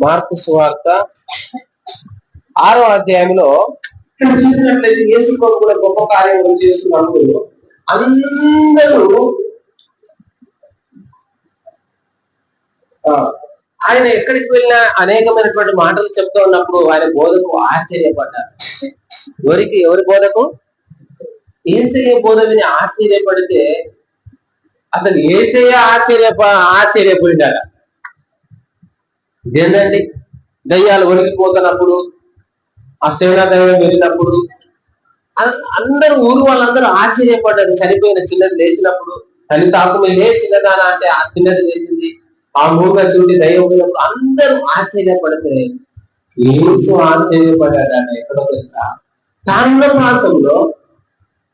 మార్పు సువార్త ఆరో అధ్యాయంలో ఇక్కడ చూసినట్లయితే యేసు కూడా గొప్ప కార్యం చేస్తున్నప్పుడు అందరూ ఆ, ఆయన ఎక్కడికి వెళ్ళినా అనేకమైనటువంటి మాటలు చెప్తూ ఉన్నప్పుడు ఆయన బోధకు ఆశ్చర్యపడ్డారు. ఎవరికి? ఎవరి బోధకు? ఏసయ్య బోధ విని ఆశ్చర్యపడితే అసలు ఏసయ్య ఆశ్చర్య ఆశ్చర్యపోయిండాడ ఇదేంటండి దయ్యాలు ఒడిగిపోతున్నప్పుడు ఆ సేవనా దైవం వెళ్ళినప్పుడు అందరూ ఊరు వాళ్ళందరూ ఆశ్చర్యపడ్డారు. చనిపోయిన చిన్నది లేచినప్పుడు తల్లి తాకు లే చిన్నదానా అంటే ఆ చిన్నది లేచింది. ఆ మూగా చూడి దయ్యం పోయినప్పుడు అందరూ ఆశ్చర్యపడితే ఏసు ఆశ్చర్యపడ్డాడు ఎక్కడో తెలుసా? తానున్న ప్రాంతంలో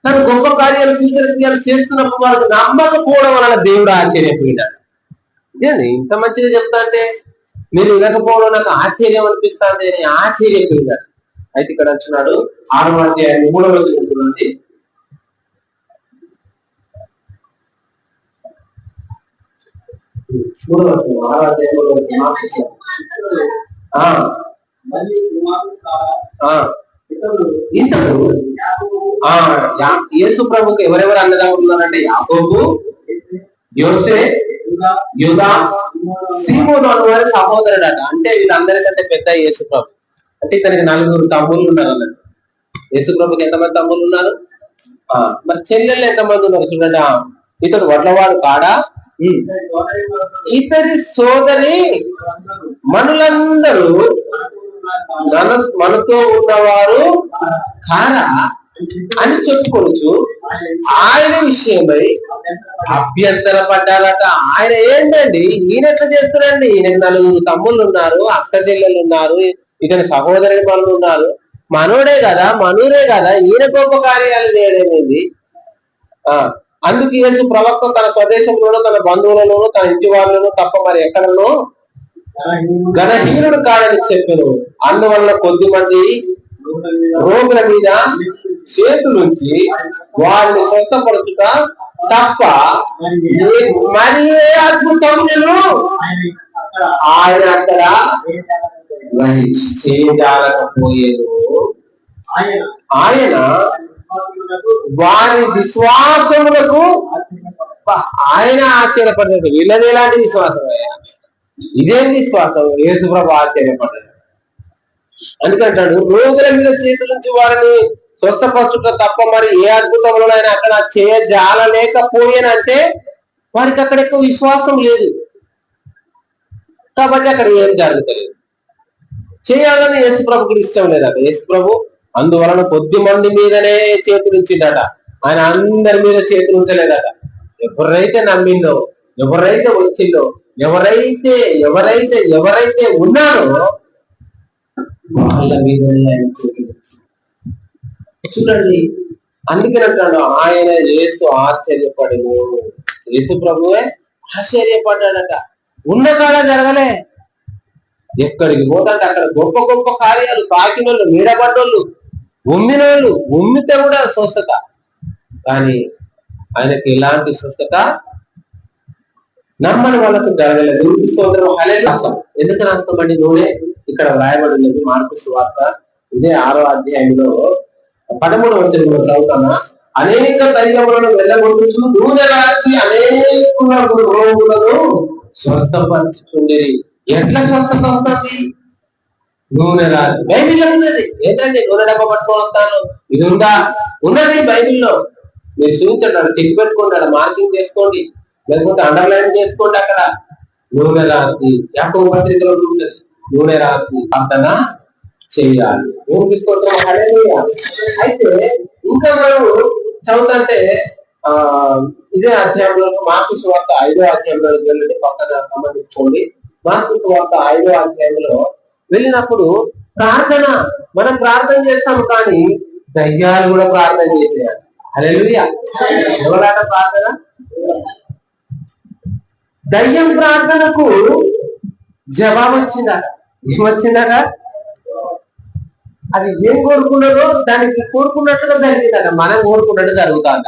తను గొప్ప కార్యాలు సూచన చేస్తున్నప్పుడు వాళ్ళకి నమ్మకపోవడం వలన దేవుడు ఆశ్చర్యపోయినాడు. ఏంది ఇంత మంచిగా చెప్తా అంటే మీరు వినకపోవడం నాకు ఆశ్చర్యం అనిపిస్తుంది. అని ఆశ్చర్యపోయినాడు అయితే ఇక్కడ అంటున్నాడు ఆరవ అధ్యాయం మూడవ రోజు ఇతరులు ఇంతకు యేసు ప్రభుకి ఎవరెవరు అన్నదమ్ములు ఉన్నారంటే యాకోబు యోసే యూదా, యూదా సిమోను, సీమోను అన్నవారి సహోదరుడట అంటే వీళ్ళందరికంటే పెద్ద యేసుప్రభు అంటే ఇతనికి నలుగురు తమ్ముళ్ళు ఉన్నారు అన్నట్టు. యేసుప్రభుకి ఎంతమంది తమ్ముళ్ళు ఉన్నారు? మరి చెల్లెళ్ళు ఎంతమంది ఉన్నారు చూడండి. ఇతడు వడ్లవాడు కాడా? ఇతని సోదరి మనులందరూ మన మనతో ఉన్నవారు కారా? అని చెప్పుకోవచ్చు. ఆయన విషయమై అభ్యంతర పడ్డారట. ఆయన ఏంటండి? ఈయన ఎట్లా చేస్తారండి ఈయనకి నలుగురు తమ్ముళ్ళు ఉన్నారు అక్క చెల్లెలు ఉన్నారు ఇతని సహోదరుని పనులు ఉన్నారు. మనోడే కదా మనూరే కదా. ఈయన గొప్ప కార్యాలు చేయడమేది ఆ అందుకు యేసు ప్రవక్త తన స్వదేశంలోనూ తన బంధువులలోనూ తన ఇంటి వాళ్ళను తప్ప మరి ఎక్కడనో గణహీనుడు కాడని చెప్పాను అందువల్ల కొద్ది మంది రోగుల మీద చేతులుంచి వారిని స్వస్థపరచుట తప్ప మరి ఏ అద్భుతములను ఆయన అక్కడ చేయజాలకపోయేను ఆయన వారి విశ్వాసములకు ఆయన ఆశ్చర్యపడ్డాడు. వీళ్ళది ఎలాంటి విశ్వాసం ఆయన ఇదేం విశ్వాసం. యేసుప్రభు ఆశ్చర్యపడ్డాడు. అందుకంటాడు రోగుల మీద చేతుల నుంచి వారిని స్వస్థపరచుట తప్ప మరి ఏ అద్భుతంలో ఆయన అక్కడ చేయజాలలేకపోయానంటే వారికి అక్కడ ఎక్కువ విశ్వాసం లేదు. కాబట్టి అక్కడ ఏం జరుగుతలేదు. చేయాలని యేసుప్రభుకి ఇష్టం లేదట. యేసుప్రభు అందువలన కొద్ది మంది మీదనే చేతులు ఉంచిందట ఆయన అందరి మీద చేతులు ఉంచలేదట. ఎవరైతే నమ్మిందో ఎవరైతే వచ్చిందో ఎవరైతే ఎవరైతే ఎవరైతే ఉన్నారో వాళ్ళ మీదనే ఆయన చేతులు చూడండి. అందుకని అంటాడు ఆయన యేసు ఆశ్చర్యపడను యేసు ప్రభువే ఆశ్చర్యపడ్డాడట. ఉన్న కాడ జరగలే. ఎక్కడికి పోతాంటే అక్కడ గొప్ప గొప్ప కార్యాలు తాకినోళ్ళు నీడబడ్డోళ్ళు ఉమ్మినోళ్ళు ఉమ్మితే కూడా స్వస్థత. కానీ ఆయనకి ఎలాంటి స్వస్థత? నమ్మని వాళ్ళకు జరగలేదు. దేవుడికి స్తోత్రం హలే రాస్తాం. ఎందుకు రాస్తామండి? నూనె ఇక్కడ వ్రాయబడి ఉన్నది మార్పు వార్త ఇదే ఆరో అధ్యాయంలో పదమూడు వచ్చిన చదువుతానా అనేక తైలములను వెళ్ళగొట్టుచు నూనె రాసి అనేక రోగులను స్వస్థపరచుచుండేది ఎట్లా స్వస్థత వస్తుంది? నూనె రాసి బైబిల్ ఉన్నది. ఏంటండి నూనె డబ్బా పట్టుకొని వస్తాను. ఇది ఉందా? ఉన్నది బైబిల్లో. మీరు చూపించండి టిక్ పెట్టుకోండి అక్కడ మార్కింగ్ చేసుకోండి. లేకుంటే అండర్లైన్ చేసుకోండి అక్కడ. నూనె రాసి యాకో పత్రికలో ఉంటుంది నూనె రాసి ప్రార్థన చేయాలి. ఊరికి స్తోత్రం హల్లెలూయా. అయితే ఇంకా మనం చదువుతుంటే ఆ ఇదే అధ్యాయంలో మార్పు వార్త ఐదో అధ్యాయంలో వెళ్ళండి పక్కన సంబంధించుకోండి మార్పు వార్త ఐదో అధ్యాయంలో వెళ్ళినప్పుడు ప్రార్థన మనం ప్రార్థన చేస్తాము కానీ దయ్యాలు కూడా ప్రార్థన చేసేయాలి. హల్లెలూయా. ఎవరాట ప్రార్థన? దయ్యం ప్రార్థనకు జవాబు వచ్చిందట. ఏమొచ్చిందట అది ఏం కోరుకున్నదో దానికి కోరుకున్నట్టుగా జరిగిందట. మనం కోరుకున్నట్టు జరుగుతుంద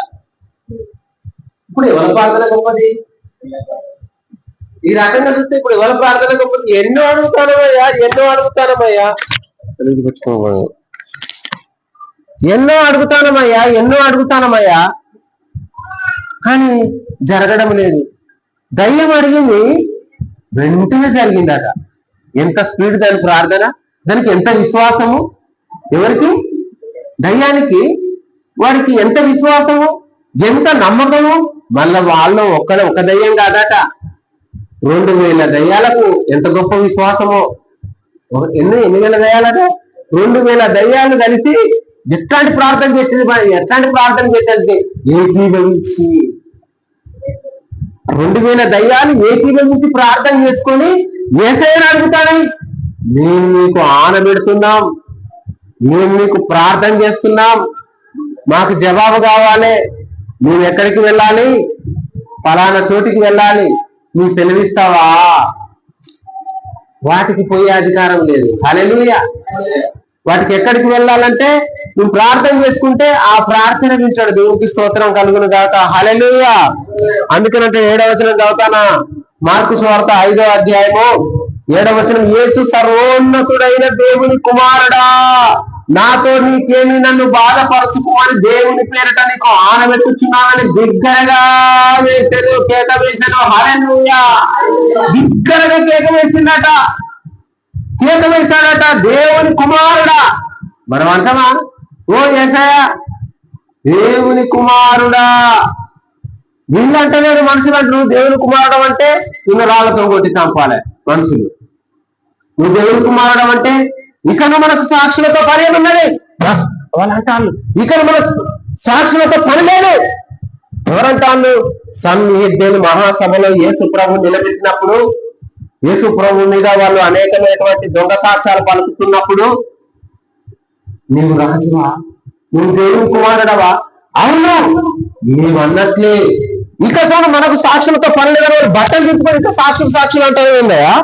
ఇప్పుడు ఎవరి ప్రార్థన గొప్పది? ఈ రకంగా చూస్తే ఇప్పుడు ఎవరి ప్రార్థన గొప్పది? ఎన్నో అడుగుతానమయ్యా ఎన్నో అడుగుతానమయ్యా. ఎన్నో అడుగుతానమయ్యా ఎన్నో అడుగుతానమయ్యా. కానీ జరగడం లేదు. దయ్యం అడిగింది వెంటనే జరిగిందట. ఎంత స్పీడ్ దాని ప్రార్థన? దానికి ఎంత విశ్వాసము? ఎవరికి? దయ్యానికి. వాడికి ఎంత విశ్వాసము? ఎంత నమ్మకము? మళ్ళా వాళ్ళు ఒక్కడ ఒక దయ్యం కాదట. రెండు వేల దయ్యాలకు ఎంత గొప్ప విశ్వాసమో. ఒక- ఎన్ని ఎన్ని వేల దయ్యాలట? రెండు వేల దయ్యాలు కలిసి ఎట్లాంటి ప్రార్థన చేసింది మరి? ఎట్లాంటి ప్రార్థన చేసింది ఏకీభవించి రెండు వేల దయ్యాలు ఏకీభవించి ప్రార్థన చేసుకొని ఏసైనా అడుగుతాయి మేము ఆన ఆనబెడుతున్నాం మేము మీకు ప్రార్థన చేస్తున్నాం. మాకు జవాబు కావాలి. మేము ఎక్కడికి వెళ్ళాలి? ఫలానా చోటికి వెళ్ళాలి. నువ్వు సెలవిస్తావా? వాటికి పోయే అధికారం లేదు. హలెలుయ వాటికి ఎక్కడికి వెళ్ళాలంటే నువ్వు ప్రార్థన చేసుకుంటే ఆ ప్రార్థన వింటాడు. దేవుడికి స్తోత్రం కలుగును గాక. హలెలుయ అందుకనంటే ఏడవచనం చదువుతానా? మార్కు స్వార్థ ఐదో అధ్యాయము. ఏడవచనం యేసు సర్వోన్నతుడైన దేవుని కుమారుడా నాతో నీకేమి నన్ను బాధపరచుకోమని దేవుని పేరిట నీకు ఆనబెట్టుచున్నానని బిగ్గరగా వేశాను కేక వేశాను హల్లెలూయా. బిగ్గరగా కేక వేసిందట. కేక వేశాడట దేవుని కుమారుడా. మనం అంటామా? ఓ ఏసయ దేవుని కుమారుడా. వీళ్ళు మనుషులు అంటారు దేవుని కుమారుడు అంటే నిన్ను రాళ్ళతో కొట్టి చంపాలి మనుషులు. నువ్వు దేవుని కుమారుడు అంటే ఇకను మనకు సాక్షులతో పని ఉన్నది. వాళ్ళు మనకు సాక్షులతో పని లేదు. ఎవరంటాను సన్నిహిద్యులు మహాసభలో యేసు ప్రభు నిలబెట్టినప్పుడు యేసు ప్రభు మీద వాళ్ళు అనేకమైనటువంటి దొంగ సాక్ష్యాలు పలుకుతున్నప్పుడు నీవు రాజువా? నువ్వు దేవుని కుమారుడవా? అవును నీవు అన్నట్లే ఇక మనకు సాక్షులతో పని లేదని బట్టలు చెప్పుకొని ఇంకా సాక్షులు సాక్షులు అంటే ఏందయ్యా?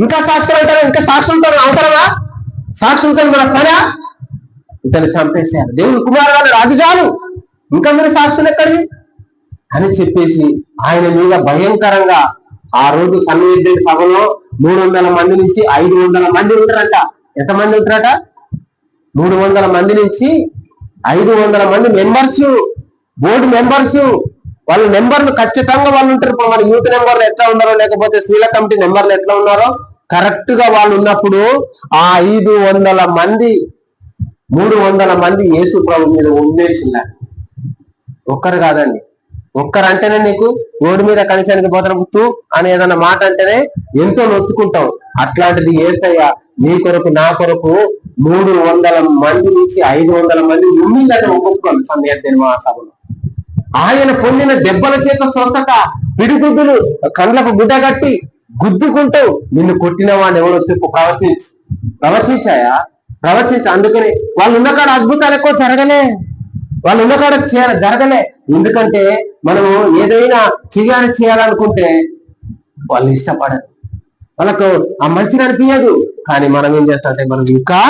ఇంకా సాక్షులు అంటారా? ఇంకా సాక్షులతో అవసరమా? సాక్షులతో మన పనా? ఇతను చంపేశారు. దేవుని కుమారుడు రాజు చాలు. ఇంకా మీరు సాక్షులు ఎక్కడిది? అని చెప్పేసి ఆయన మీద భయంకరంగా ఆ రోజు సన్నిహితుడి సభలో మూడు వందల మంది నుంచి ఐదు వందల మంది ఉంటారంట. ఎంతమంది ఉంటారట? మూడు వందల మంది నుంచి ఐదు వందల మంది మెంబర్స్ బోర్డు మెంబర్స్ వాళ్ళ నెంబర్లు ఖచ్చితంగా వాళ్ళు ఉంటారు. ఇప్పుడు మన యూత్ నెంబర్లు ఎట్లా ఉన్నారో లేకపోతే స్త్రీల కమిటీ నెంబర్లు ఎట్లా ఉన్నారో కరెక్ట్గా వాళ్ళు ఉన్నప్పుడు ఆ ఐదు వందల మంది మూడు వందల మంది యేసు ప్రభు మీద ఉండేసిందారు ఒక్కరు కాదండి. ఒక్కరు అంటేనే నీకు రోడ్డు మీద కనిసానికి పోతూ అని ఏదన్నా మాట అంటేనే ఎంతో నొచ్చుకుంటావు. అట్లాంటిది ఏసయ్య నీ కొరకు నా కొరకు మూడు వందల మంది నుంచి ఐదు వందల మంది ఉండిందని ఒక్కొక్కరు సందేహం మహాసభలో. ఆయన పొందిన దెబ్బల చేత స్వస్థత పిడిగుద్దులు కండ్లకు గుడ్డ కట్టి గుద్దుకుంటావు నిన్ను కొట్టిన వాడిని ఎవరో చెప్పు ప్రవచించు ప్రవచించాయా ప్రవచించు అందుకని వాళ్ళు ఉన్న కాడ అద్భుతాలు ఎక్కువ జరగలే. వాళ్ళు ఉన్న కాడ జరగలే. ఎందుకంటే మనము ఏదైనా చేయాలి చేయాలనుకుంటే వాళ్ళు ఇష్టపడరు. వాళ్ళకు ఆ మంచిగా అనిపించదు కానీ మనం ఏం చేస్తామంటే మనం ఇంకా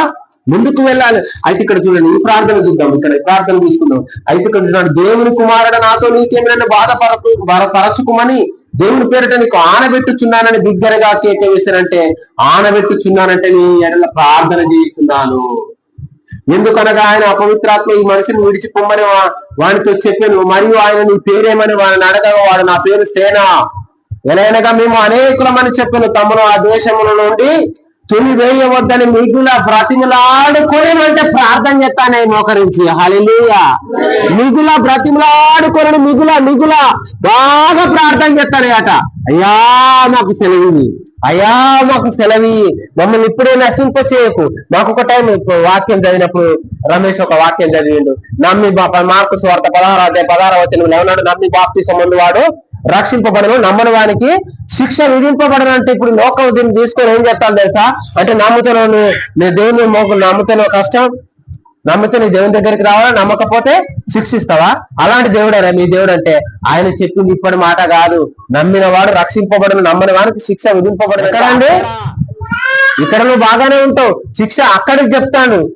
ముందుకు వెళ్ళాలి. అయితే ఇక్కడ చూడండి ఈ ప్రార్థన చూద్దాం. ఇక్కడ ప్రార్థన తీసుకుందాం. అయితే ఇక్కడ చూడండి దేవుని కుమారుడు నాతో నీకేమైనా బాధపరచు బాధపరచుకోమని దేవుని పేరిట నీకు ఆనబెట్టుచున్నానని బిగ్గరగా కేక వేశారంటే ఆనబెట్టుచున్నానంటే నీ ఎడల ప్రార్థన చేస్తున్నాను ఎందుకనగా ఆయన అపవిత్రాత్మ ఈ మనిషిని విడిచిపోమని వానితో చెప్పాను. మరియు ఆయన నీ పేరేమని వాడిని అడగగా వాడు నా పేరు సేనా. ఎలాగనగా మేము అనేకులమని చెప్పాను. తమను ఆ దేశముల నుండి తుని వేయవద్దని మిగుల బ్రతిమలాడుకొని అంటే ప్రార్థన చేస్తానే మోకరించి. హలిలుయ మిగుల బ్రతిమలాడుకొని మిగుల మిగుల. బాగా ప్రార్థన చేస్తానే అట. అయ్యా మాకు సెలవు అయ్యా మాకు సెలవి మమ్మల్ని ఇప్పుడే నశింప చేయకు. ఒక టైం వాక్యం చదివినప్పుడు రమేష్ ఒక వాక్యం చదివిండు. నమ్మి మార్కు స్వార్థ పదహారు అధ్యాయ పదహారు వచ్చిన ఏమన్నాడు నమ్మి బాప్తి సంబంధి వాడు రక్షింపబడను నమ్మని వానికి శిక్ష విధింపబడను అంటే ఇప్పుడు లోకం దీన్ని తీసుకొని ఏం చెప్తాను తెలుసా? అంటే నమ్ముతాను నేను దేవుని మోకు నమ్ముతాను కష్టం నమ్మితే నీ దేవుని దగ్గరికి రావాలా? నమ్మకపోతే శిక్షిస్తావా? అలాంటి దేవుడేనా మీ దేవుడు అంటే? ఆయన చెప్పింది ఇప్పటి మాట కాదు. నమ్మిన వాడు రక్షింపబడను నమ్మని వాడికి శిక్ష విధింపబడను. ఎక్కడండి ఇక్కడ నువ్వు బాగానే ఉంటావు. శిక్ష అక్కడికి చెప్తాను.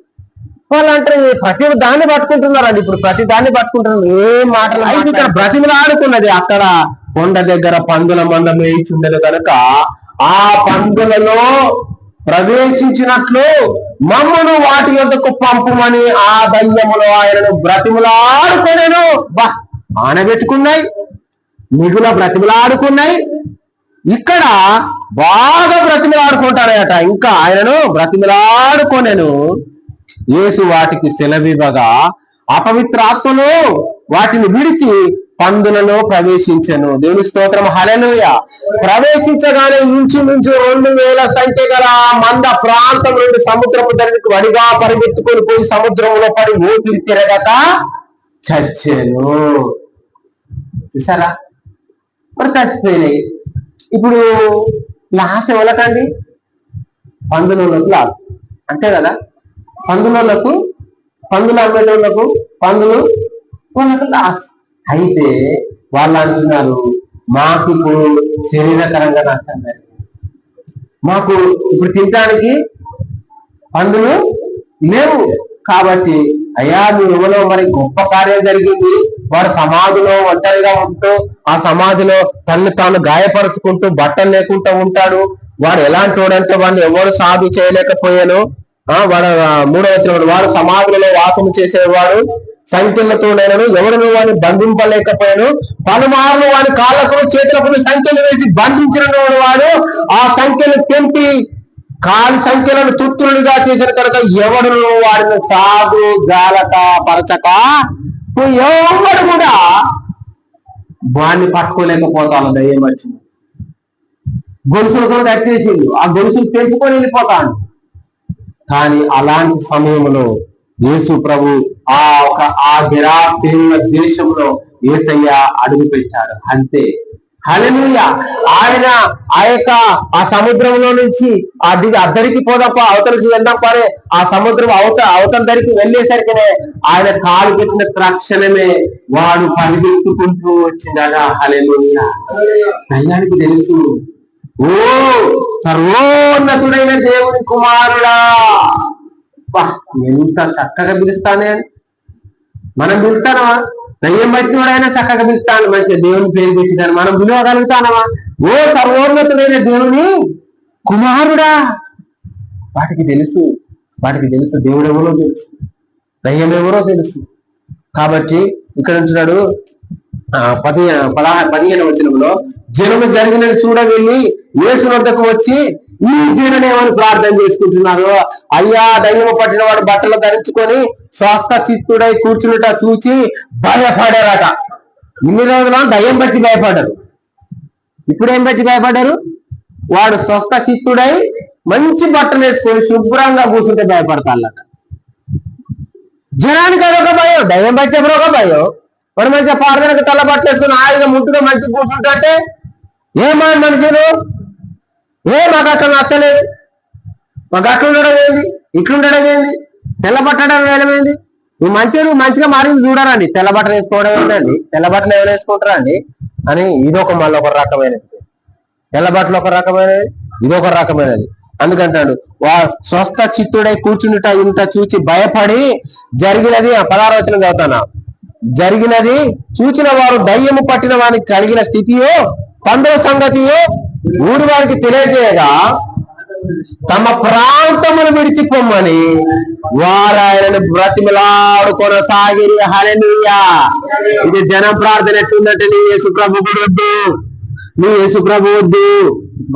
వాళ్ళు అంటే ప్రతి దాన్ని పట్టుకుంటున్నారండి. ఇప్పుడు ప్రతి దాన్ని పట్టుకుంటున్నారు. ఏం మాటలు అయితే ఇక్కడ బ్రతిమలాడుకున్నది అక్కడ కొండ దగ్గర పందుల మంద మేయించుండెను కనుక ఆ పందులలో ప్రవేశించినట్లు మమ్మను వాటి యొద్దకు పంపుమని ఆ దయ్యములో ఆయనను బ్రతిములాడుకొనెను. బా ఆనబెట్టుకున్నాయి. మిగుల బ్రతిమలాడుకున్నాయి. ఇక్కడ బాగా బ్రతిమలాడుకుంటాడట ఇంకా ఆయనను బ్రతిమలాడుకొనెను. యేసు వాటికి సెలవివ్వగా అపవిత్రాత్మను వాటిని విడిచి పందులలో ప్రవేశించను. దేవుని స్తోత్రం. హలలుయ ప్రవేశించగానే ఇంచుమించు రెండు వేల సంఖ్య గల మంద ప్రాంతం నుండి సముద్రపు దగ్గరికి వడిగా పరిగెత్తుకొని పోయి సముద్రంలో పడి ఊపిరి తిరగక చచ్చెను. చూసారా మరి చచ్చిపోయినాయి. ఇప్పుడు లాస్ ఎవరికండి? పందులలోకి లాస్. అంతే కదా? పందులకు పందులు అమ్మేటోళ్ళకు పందులు వాళ్ళకు లాస్ అయితే వాళ్ళు అంటున్నారు మాకు ఇప్పుడు శరీరకరంగా నష్టం జరిగింది మాకు ఇప్పుడు తినడానికి పందులు లేవు కాబట్టి అయ్యా మీ ఎవరో మరి గొప్ప కార్యం జరిగింది. వాడు సమాధిలో ఒంటరిగా ఉంటూ ఆ సమాధిలో తను తాను గాయపరుచుకుంటూ బట్టలు లేకుండా ఉంటాడు. వాడు ఎలాంటి వాడంటే వాడిని ఎవరు సాధు చేయలేకపోయాను. వాడు ఆ, మూడో వచ్చిన వాడు సమాధులలో వాసము చేసేవాడు సంఖ్యలతో నేను ఎవరిని వాడిని బంధింపలేకపోయాను. పలుమార్లు వాడి కాళ్ళకు చేతులకు సంఖ్యలు వేసి బంధించిన వాడు ఆ సంఖ్యలు తెంపి కాలి సంఖ్యలను తుత్తులుగా చేసిన కనుక ఎవడు వాడిని సాగు జాలక పరచక ఎవడు కూడా వాడిని పట్టుకోలేకపోతాను. దయ్యం వచ్చింది. గొలుసులతో కట్టేసిండు ఆ గొలుసులు తెంపుకొని వెళ్ళిపోతాను కానీ అలాంటి సమయంలో యేసు ప్రభు ఆ ఒక ఆ నిరాశీన దేశంలో ఏసయ్య అడుగు పెట్టాడు అంతే హలనీయ ఆయన ఆ యొక్క ఆ సముద్రంలో నుంచి ఆ అద్దరికి పోదప్ప అవతలకి వెళ్దాం పరే. ఆ సముద్రం అవత అవతల దరికి వెళ్ళేసరికినే ఆయన కాలు పెట్టిన తక్షణమే వాడు పరిగెత్తుకుంటూ వచ్చిందా హలనీయ దయ్యానికి తెలుసు ఓ సర్వోన్నతుడైన దేవుని కుమారుడా. ఎంత చక్కగా పిలుస్తానే. మనం పిలుస్తానమా? దయ్యం పట్టినోడైనా చక్కగా పిలుస్తాను మంచిగా దేవుని పేరు పెట్టినాను మనం పిలవగలుగుతానమా? ఓ సర్వోన్నతుడైన దేవుని కుమారుడా. వాటికి తెలుసు. వాటికి తెలుసు. దేవుడు ఎవరో తెలుసు. దయ్యం ఎవరో తెలుసు. కాబట్టి ఇక్కడ ఉంటున్నాడు పది పదహారు పదిహేను వచనంలో జనము జరిగినది చూడ వెళ్ళి యేసు వద్దకు వచ్చి ఈ జననేమని ప్రార్థన చేసుకుంటున్నారు అయ్యా దయ్యము పట్టిన వాడు బట్టలు ధరించుకొని స్వస్థ చిత్తుడై కూర్చున్నట చూచి భయపడారట. ఇన్ని రోజులు దయ్యం పచ్చి భయపడ్డారు. ఇప్పుడు ఏం పట్టి భయపడ్డారు? వాడు స్వస్థ చిత్తుడై మంచి బట్టలు వేసుకొని శుభ్రంగా కూర్చుంటే భయపడతాళ్ళట జనానికి అదొక భయం దయ్యం పచ్చేప్పుడు ఒక భయం. మరి మంచిగా ప్రార్థనకు తల పట్టేసుకుని హాయిగా ముట్టుగా మంచి కూర్చుంటే ఏమా మనుషులు? ఏ మాకు అక్కడ నచ్చలేదు మాకు అట్లుండడం ఏంది? ఇట్లుండడం ఏంది? తెల్లబట్టడం వేయడమేంది నువ్వు మంచి నువ్వు మంచిగా మారింది చూడరండి. తెల్ల బట్టలు వేసుకోవడం ఏంటండి తెల్ల బట్టలు ఎవరు వేసుకుంటారా అండి అని ఇదొక మళ్ళీ ఒక రకమైనది. తెల్ల బట్టలు ఒక రకమైనది ఇదొక రకమైనది. అందుకంటాడు వా స్వస్థ చిత్తుడై కూర్చుండుట ఇంట చూచి భయపడి జరిగినది ఆ పదహారు వచ్చిన జరిగినది చూచిన వారు దయ్యము పట్టిన వారికి కలిగిన స్థితియో పండుగ సంగతియో ఊరి వారికి తెలియజేయగా తమ ప్రాంతమును విడిచిపోమ్మని వారు ఆయనను బ్రతిమలాడు కొనసాగిరి హల్లెలూయా. ఇది జనం ప్రార్థన ఎట్లుందంటే నీ యేసు ప్రభు వద్దు నీ యేసు ప్రభు వద్దు.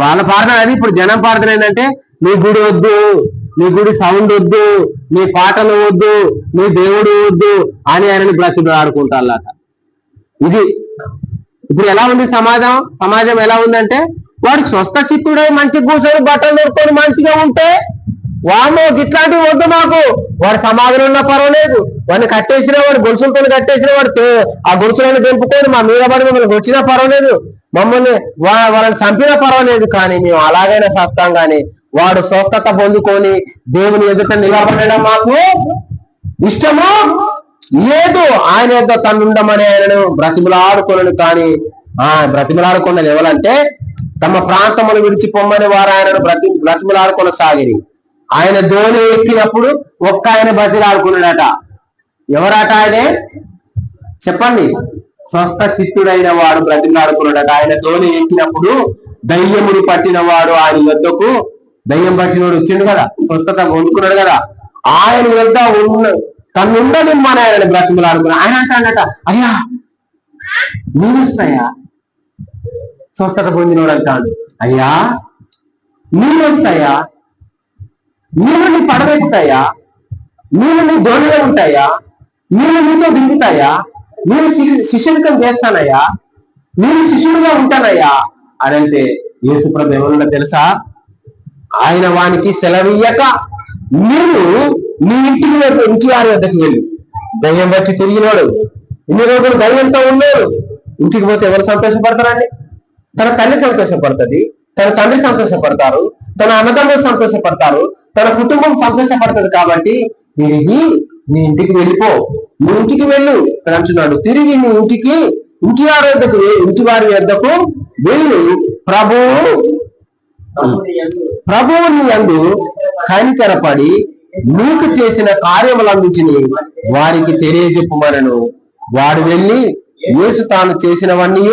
వాళ్ళ ప్రార్థన అది ఇప్పుడు జనం ప్రార్థన ఏంటంటే నీ గుడి వద్దు. నీ గుడి సౌండ్ వద్దు నీ పాటలు వద్దు నీ దేవుడు వద్దు అని ఆయనని బ్రతిమలాడుకుంటారట ఇది ఇప్పుడు ఎలా ఉంది సమాజం? సమాజం ఎలా ఉందంటే వాడు స్వస్థ చిత్తుడై మంచి కూర్చొని బట్టలు దొరుకుకొని మంచిగా ఉంటే వామో ఇట్లాంటివి వద్దు మాకు. వాడు సమాధిలో ఉన్నా పర్వాలేదు. వాడిని కట్టేసిన వాడు గొలుసులతో కట్టేసిన వాడు తే- ఆ గొలుసులను తెంపుకొని మా మీద పడి మమ్మల్ని వచ్చినా పర్వాలేదు. మమ్మల్ని వాళ్ళని చంపినా పర్వాలేదు. కానీ మేము అలాగైనా సస్తాం కానీ వాడు స్వస్థత పొందుకొని దేవుని ఎదుట నిలబడడం మాకు ఇష్టము? లేదు. ఆయన యొక్క తన్నుండమని ఆయనను బ్రతిమలాడుకొనను. కానీ ఆ బ్రతిమలాడుకున్నది ఎవరంటే తమ ప్రాంతమును విడిచిపోమ్మని వారు ఆయనను బ్రతి బ్రతిమలాడుకొన సాగిరి ఆయన ధోని ఎక్కినప్పుడు ఒక్క ఆయన బ్రతిలాడుకున్నాడట ఎవరట ఆయనే? చెప్పండి. స్వస్థ చిత్తుడైన వాడు బ్రతిమలాడుకున్నాడట. ఆయన ధోని ఎక్కినప్పుడు దయ్యముని పట్టిన వాడు ఆయన యొద్దకు దయ్యం పట్టినోడు వచ్చిండు కదా స్వస్థత పొందుకున్నాడు కదా. ఆయన వెళ్తా ఉన్న తన్నుండదు మన ఆయన బ్రతిమలాడుకున్నాడు. ఆయన అంటాడట అయ్యా నీవస్తాయా స్వస్థత పొందినోడు అంటాడు. అయ్యా నీవస్తాయా వస్తాయా? నీళ్ళు నీ పడవెక్కుతాయా నీళ్ళు నీ దోణిలో ఉంటాయా? నీళ్ళు నీతో దింపుతాయా? నేను శి- శిష్యునికం చేస్తానయ్యా? నేను శిష్యుడిగా ఉంటానయ్యా? అని అంటే యేసుప్రభు ఎవరున్నా తెలుసా? ఆయన వానికి సెలవియ్యక నీవు నీ ఇంటికి వద్ద ఇంటి వారి వద్దకు వెళ్ళి. దయ్యం బట్టి తిరిగినాడు. ఇన్ని రోజులు దయ్యంతో ఉన్నాడు. ఇంటికి పోతే ఎవరు సంతోషపడతారండి? తన తల్లి సంతోషపడుతుంది తన తండ్రి సంతోషపడతారు తన అన్నదమ్ములు సంతోషపడతారు తన కుటుంబం సంతోషపడుతుంది కాబట్టి తిరిగి నీ ఇంటికి వెళ్ళిపో. నీ ఇంటికి వెళ్ళు అని అంటున్నాడు. తిరిగి నీ ఇంటికి ఇంటి వారి వద్దకు ఇంటి వారి వద్దకు వెళ్ళు. ప్రభువు ప్రభువుని అందు కనికరపడి నీకు చేసిన కార్యములందుంచి వారికి తెలియజెప్పుమనను. వాడు వెళ్ళి యేసు తాను చేసినవన్నీ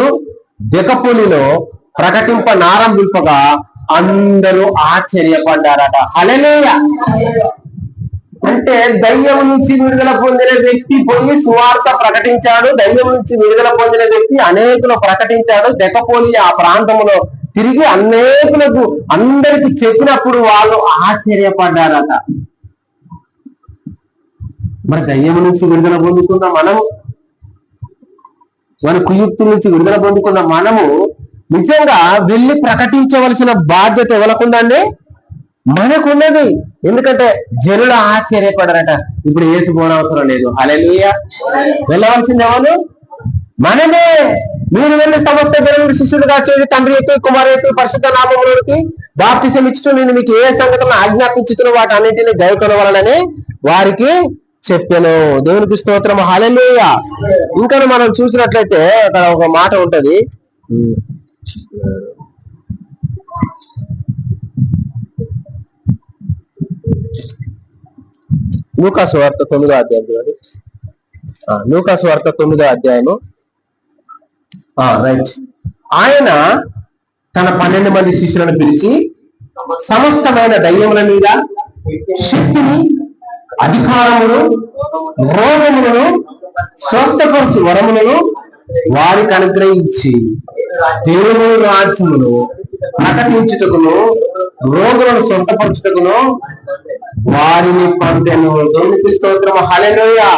దెకపులిలో ప్రకటింప నారంభింపగా అందరూ ఆశ్చర్యపడ్డారట. హలలేయ అంటే దయ్యం నుంచి విడుదల పొందిన వ్యక్తి పోయి సువార్త ప్రకటించాడు. దయ్యం నుంచి విడుదల పొందిన వ్యక్తి అనేకులు ప్రకటించాడు. దెకపోలి ఆ ప్రాంతంలో తిరిగి అనేకులకు అందరికి చెప్పినప్పుడు వాళ్ళు ఆశ్చర్యపడ్డారట. మరి దయ్యం నుంచి విడుదల పొందుకున్న మనము మన కుయుక్తి నుంచి విడుదల పొందుకున్న మనము నిజంగా వెళ్ళి ప్రకటించవలసిన బాధ్యత ఇవ్వకుండానే మనకున్నది. ఎందుకంటే జనులు ఆశ్చర్యపడరట. ఇప్పుడు ఏసు అవసరం లేదు. హలెలుయ వెళ్ళవలసింది ఎవరు? మనమే. మీరు వెళ్ళి సమస్త జనులు శిష్యులుగా చేసి తండ్రి అయితే కుమారు యొక్క పరిశుద్ధ నామంలోనికి బాప్తిసం ఇచ్చుతూ నేను మీకు ఏ సంఘటన ఆజ్ఞాపించుతున్న వాటి అన్నింటినీ గైకొనవలనని వారికి చెప్పాను. దేవునికి స్తోత్రం హలెలుయ ఇంకా మనం చూసినట్లయితే అక్కడ ఒక మాట ఉంటది. లూకాసు వార్త తొమ్మిదో అధ్యాయం చూడండి. ఆ, లూకాసు వార్త తొమ్మిదో అధ్యాయము. Ah, రైట్ ఆయన తన పన్నెండు మంది శిష్యులను పిలిచి సమస్తమైన దయ్యముల మీద శక్తిని అధికారమును రోగములను స్వస్థపరచు వరములను వారికి అనుగ్రహించి దేవుని రాజ్యమును ప్రకటించుటకును రోగులను స్వస్థపరచుటకును వారిని పంపెను దేవునికి స్తోత్రము. హల్లెలూయా